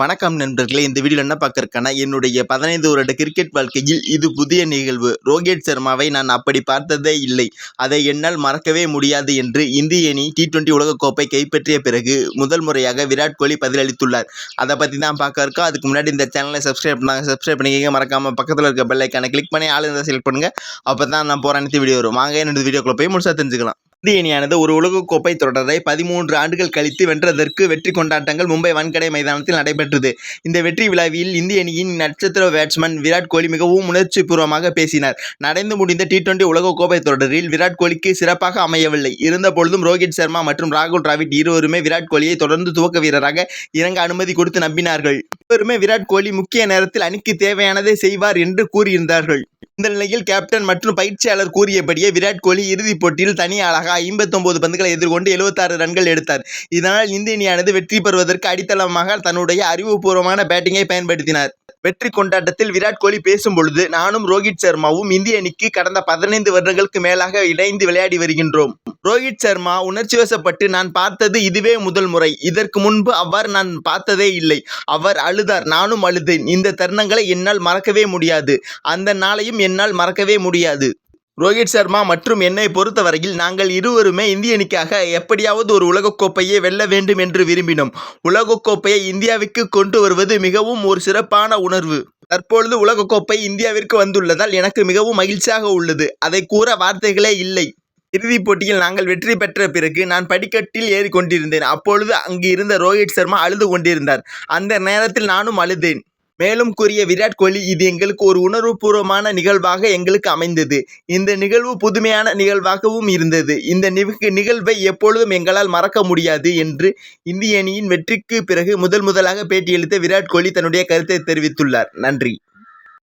வணக்கம் நண்பர்களே இந்த வீடியோவில் என்ன பார்க்கறக்கான என்னுடைய பதினைந்து வருட கிரிக்கெட் வாழ்க்கையில் இது புதிய நிகழ்வு. ரோஹித் சர்மாவை நான் அப்படி பார்த்ததே இல்லை. அதை என்னால் மறக்கவே முடியாது என்று இந்திய அணி டி டுவெண்ட்டி உலகக்கோப்பை கைப்பற்றிய பிறகு முதல் முறையாக விராட் கோலி பதிலளித்துள்ளார். அதை பற்றி தான் பார்க்க இருக்கோம். அதுக்கு முன்னாடி இந்த சேனலை சப்ஸ்கிரைப் பண்ணாங்க. சப்ஸ்கிரைப் பண்ணிக்கங்க. மறக்காமல் பக்கத்தில் இருக்க பெல்லைக்கான கிளிக் பண்ணி ஆள் இருந்தால் செலக்ட் பண்ணுங்கள் அப்போ தான் நான் போகிற அனைத்து வீடியோ வரும். வாங்க என்னோட வீடியோக்குள்ளே போய் முழுசாக தெரிஞ்சுக்கலாம். இந்திய அணியானது ஒரு உலகக்கோப்பை தொடரை பதிமூன்று ஆண்டுகள் கழித்து வென்றதற்கு வெற்றி கொண்டாட்டங்கள் மும்பை வான்கடை மைதானத்தில் நடைபெற்றது. இந்த வெற்றி விழாவில் இந்திய அணியின் நட்சத்திர பேட்ஸ்மேன் விராட் கோலி மிகவும் உணர்ச்சிபூர்வமாக பேசினார். நடந்து முடிந்த டி டுவெண்டி உலகக்கோப்பை தொடரில் விராட் கோலிக்கு சிறப்பாக அமையவில்லை. இருந்தபொழுதும் ரோஹித் சர்மா மற்றும் ராகுல் டிராவிட் இருவருமே விராட் கோலியை தொடர்ந்து துவக்க வீரராக இறங்க அனுமதி கொடுத்து நம்பினார்கள். இருவருமே விராட் கோலி முக்கிய நேரத்தில் அணிக்கு தேவையானதை செய்வார் என்று கூறியிருந்தார்கள். இந்த நிலையில் கேப்டன் மற்றும் பயிற்சியாளர் கூறியபடியே விராட் கோலி இறுதிப் போட்டியில் தனி ஆளாக ஐம்பத்தொம்போது பந்துகளை எதிர்கொண்டு 76 ரன்கள் எடுத்தார். இதனால் இந்திய அணியானது வெற்றி பெறுவதற்கு அடித்தளமாக தன்னுடைய அறிவுபூர்வமான பேட்டிங்கை பயன்படுத்தினார். வெற்றி கொண்டாட்டத்தில் விராட் கோலி பேசும் பொழுது நானும் ரோஹித் சர்மாவும் இந்திய அணிக்கு கடந்த பதினைந்து வருடங்களுக்கு மேலாக இணைந்து விளையாடி வருகின்றோம். ரோஹித் சர்மா உணர்ச்சி வசப்பட்டு நான் பார்த்தது இதுவே முதல் முறை. இதற்கு முன்பு அவ்வாறு நான் பார்த்ததே இல்லை. அவர் அழுதார். நானும் அழுதேன். இந்த தருணங்களை என்னால் மறக்கவே முடியாது. அந்த நாளையும் என்னால் மறக்கவே முடியாது. ரோஹித் சர்மா மற்றும் என்னை பொறுத்தவரையில் நாங்கள் இருவருமே இந்திய அணிக்காக எப்படியாவது ஒரு உலகக்கோப்பையை வெல்ல வேண்டும் என்று விரும்பினோம். உலகக்கோப்பையை இந்தியாவுக்கு கொண்டு வருவது மிகவும் ஒரு சிறப்பான உணர்வு. தற்பொழுது உலகக்கோப்பை இந்தியாவிற்கு வந்துள்ளதால் எனக்கு மிகவும் மகிழ்ச்சியாக உள்ளது. அதை கூற வார்த்தைகளே இல்லை. இறுதிப் போட்டியில் நாங்கள் வெற்றி பெற்ற பிறகு நான் படிக்கட்டில் ஏறி கொண்டிருந்தேன் அப்பொழுது அங்கு இருந்த ரோஹித் சர்மா அழுது கொண்டிருந்தார். அந்த நேரத்தில் நானும் அழுதேன். மேலும் கூறிய விராட் கோலி இது எங்களுக்கு ஒரு உணர்வுபூர்வமான நிகழ்வாக எங்களுக்கு அமைந்தது. இந்த நிகழ்வு புதுமையான நிகழ்வாகவும் இருந்தது. இந்த நிகழ்வை எப்பொழுதும் எங்களால் மறக்க முடியாது என்று இந்திய அணியின் வெற்றிக்கு பிறகு முதல் முதலாக பேட்டியளித்த விராட் கோலி தன்னுடைய கருத்தை தெரிவித்துள்ளார். நன்றி.